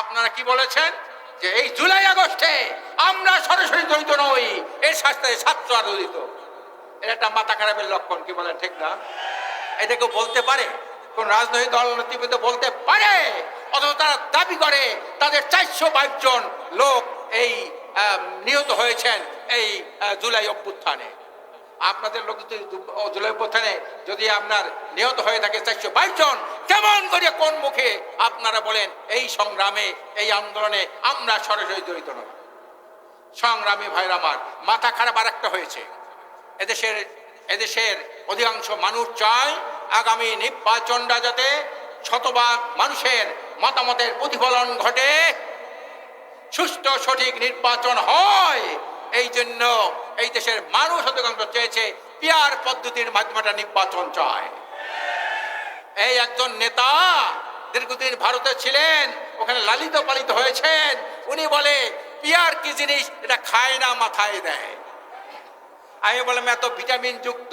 আপনারা কি বলেছেন? যে এই জুলাই আগস্টে আমরা সরাসরি জড়িত নই, এর সাথে ছাত্র আর এটা একটা মাথা খারাপের লক্ষণ, কি বলেন, ঠিক না? এটা কেউ বলতে পারে? কোন রাজনৈতিক দল, নেতৃবৃন্দ বলতে পারে? অথচ তারা দাবি করে, তাদের চারশো বাইশ জন লোক এই নিহত হয়েছেন এই জুলাই অভ্যুত্থানে। আপনাদের লোক যদি জুলাই অভ্যুত্থানে যদি আপনার নিহত হয়ে থাকে চারশো বাইশ জন কেমন করে কোন মুখে আপনারা বলেন, এই সংগ্রামে, এই আন্দোলনে আমরা সরাসরি জড়িত নই সংগ্রামী ভাইরা আমার, মাথা খারাপ আর একটা হয়েছে। এদেশের এদেশের অধিকাংশ মানুষ চায় আগামী নির্বাচনটা যাতে শতভাগ মানুষের মতামতের প্রতিফলন ঘটে। সুষ্ঠু, সঠিক নির্বাচন হয়। এই জন্য এই দেশের মানুষ অধিকাংশ চেয়েছে পিয়ার পদ্ধতির মাধ্যমে নির্বাচন চায়। এই একজন নেতা দীর্ঘদিন ভারতে ছিলেন, ওখানে লালিত পালিত হয়েছেন। উনি বলে, পিয়ার কি জিনিস? এটা খায় না, মাথায় দেয়। আমি বললাম, এত ভিটামিন যুক্ত।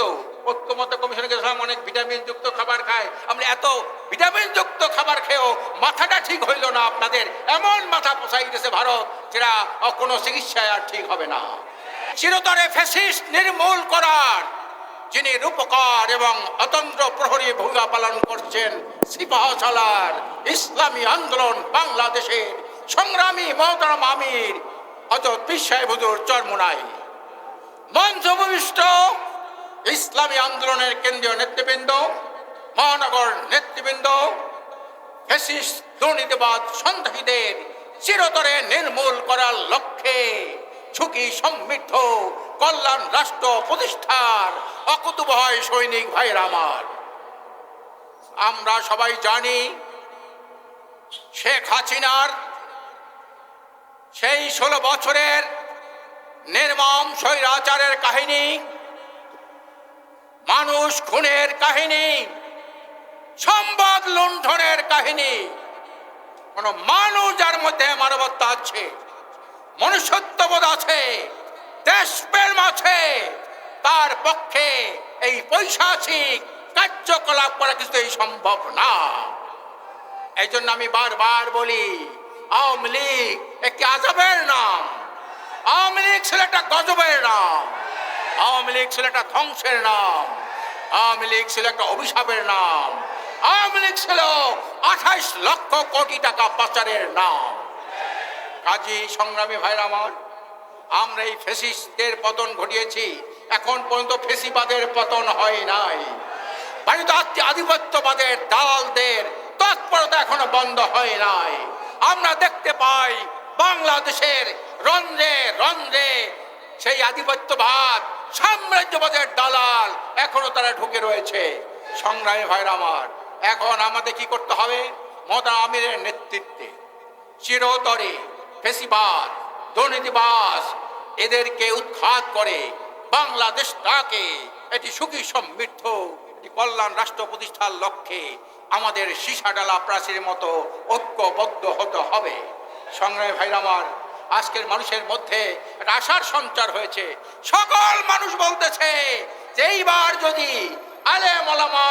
ঐক্যমত কমিশনে গেছিলাম, অনেক ভিটামিন যুক্ত খাবার খায়। আমরা এত ভিটামিন যুক্ত খাবার খেয়েও মাথাটা ঠিক হইল না আপনাদের? এমন মাথা পোষাই গেছে ভারত, যেটা কোনো চিকিৎসায় আর ঠিক হবে না। চিরতরে ফ্যাসিস্ট নির্মূল করার যিনি রূপকার এবং অতন্ত্র প্রহরী ভূমিকা পালন করছেন, সিপাহসালার ইসলামী আন্দোলন বাংলাদেশের সংগ্রামী মহতারাম আমির পীর সাহেব হুজুর চরমুনাই ইসলামী আন্দোলনের কেন্দ্রীয় নেতৃবৃন্দ, মহানগর নেতৃবৃন্দ দুর্নীতিবাদ সন্ত্রাসীদের চিরতরে নির্মূল করার লক্ষ্যে ঝুঁকি সমৃদ্ধ কল্যাণ রাষ্ট্র প্রতিষ্ঠার অকুতুভয় সৈনিক ভাইয়ের আমার। আমরা সবাই জানি শেখ হাসিনার সেই ষোলো বছরের নির্মম স্বৈরাচারের কাহিনী, মানুষ খুনের কাহিনী, সম্বাদ লুণ্ঠনের কাহিনী, কোন মানুষ যার মধ্যে মানবত্ব আছে, মনুষ্যত্ববোধ আছে, দেশপ্রেম আছে তার পক্ষে এই পৈশাচিক কার্যকলাপ করা কিছুই সম্ভব না। এই জন্য আমি বারবার বলি, আওয়ামী লীগ একটি আজবের নাম, আওয়ামী লীগ ছিল একটা গজবের নাম, আওয়ামী লীগ ছিল একটা ধ্বংসের নাম, আওয়ামী লীগ ছিল একটা অভিশাপের নাম, আওয়ামী লীগ ছিল আঠাইশ লক্ষ কোটি টাকা পাচারের নাম। কাজী সংগ্রামী ভাইরা আমার, আমরা এই ফেসিস্টের পতন ঘটিয়েছি। এখন পর্যন্ত ফেসিবাদের পতন হয় নাই। ভারত আধিপত্যবাদের, দালালদের তৎপরতা এখনও বন্ধ হয় নাই। আমরা দেখতে পাই বাংলাদেশের রন্ধ্রে রন্ধ্রে সেই আধিপত্যবাদ, সাম্রাজ্যবাদের দালাল এখনও তারা ঢুকে রয়েছে। সংগ্রামী ভাইরা আমার, এখন আমাদের কি করতে হবে? মদা আমিরের নেতৃত্বে চিরতরে ফেসিবাদ দুর্নীতিবাস এদেরকে উৎখাত করে বাংলাদেশটাকে, এটি সুখী সমৃদ্ধ কল্যাণ রাষ্ট্র প্রতিষ্ঠার লক্ষ্যে আমাদের সীসাডালা প্রাচীর মতো ঐক্যবদ্ধ হতে হবে। সংগ্রামী ভাইরা আমার, আজকের মানুষের মধ্যে একটা আশার সঞ্চার হয়েছে। সকল মানুষ বলতেছে যে এইবার যদি আলে মলামা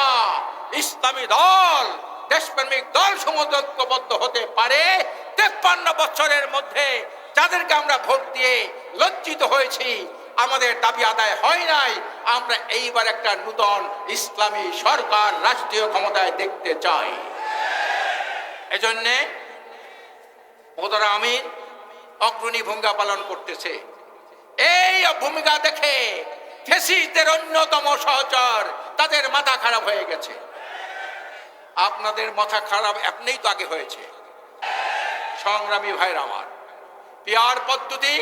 ইসলামী দল, দেশপ্রেমিক দল সমুদ্র ঐক্যবদ্ধ হতে পারে, তেপ্পান্ন বছরের মধ্যে যাদেরকে আমরা ভোট দিয়ে লজ্জিত হয়েছি আমাদের দাবি আদায় হয় নাই। আমরা এইবার একটা নূতন ইসলামী সরকার রাষ্ট্রীয় ক্ষমতায় দেখতে চাই। এজন্যে মোদরা আমিন অগ্রণী ভূমিকা পালন করতেছে। এই ভূমিকা দেখে ফেসিসদের অন্যতম সহচর তাদের মাথা খারাপ হয়ে গেছে। আপনাদের মাথা খারাপ এমনিই তো আগে হয়েছে। সংগ্রামী ভাইর আমার, পিয়ার পদ্ধতি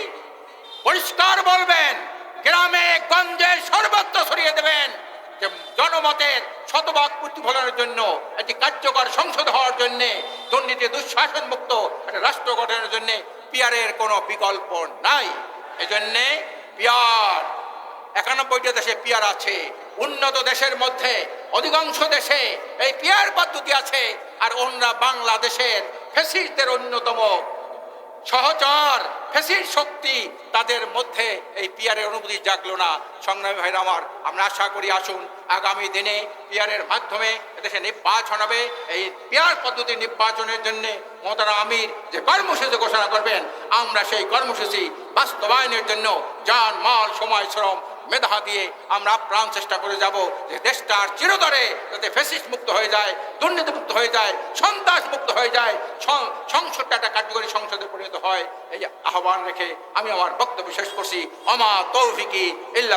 পরিষ্কার বলবেন, গ্রামে গঞ্জে সর্বত্র ছড়িয়ে দেবেন যে জনমতের শতভাগ প্রতিফলনের জন্য, একটি কার্যকর সংসদ হওয়ার জন্য, দুর্নীতি দুঃশাসন মুক্ত একটা রাষ্ট্র গঠনের জন্য পিয়ারের কোনো বিকল্প নাই। এজন্যে পিয়ার, একানব্বইটা দেশে পিয়ার আছে, উন্নত দেশের মধ্যে অধিকাংশ দেশে এই পিয়ার পদ্ধতি আছে, আর অন্য বাংলাদেশের ফেসিসদের অন্যতম সহচর ফেসির শক্তি তাদের মধ্যে এই পিয়ারের অনুভূতি জাগলো না। সংগ্রামী ভাইরা আমার, আমরা আশা করি আসুন, আগামী দিনে পিয়ারের মাধ্যমে এদেশে নির্বাচন হবে। এই পিয়ার পদ্ধতি নির্বাচনের জন্য মমতারা আমির যে কর্মসূচি ঘোষণা করবেন, আমরা সেই কর্মসূচি বাস্তবায়নের জন্য যান মাল, সময়, শ্রম, মেধা দিয়ে আমরা প্রাণ চেষ্টা করে যাব যে দেশটার চিরতরে যাতে ফেসিস মুক্ত হয়ে যায় দুর্নীতি মুক্ত হয়ে যায়, সন্ত্রাস মুক্ত হয়ে যায় সংসদটা একটা কার্যকরী সংসদে হয় এই আহ্বান রেখে আমি আমার বক্তব্য শেষ করছি। অমা তৌফিকি ইল্লা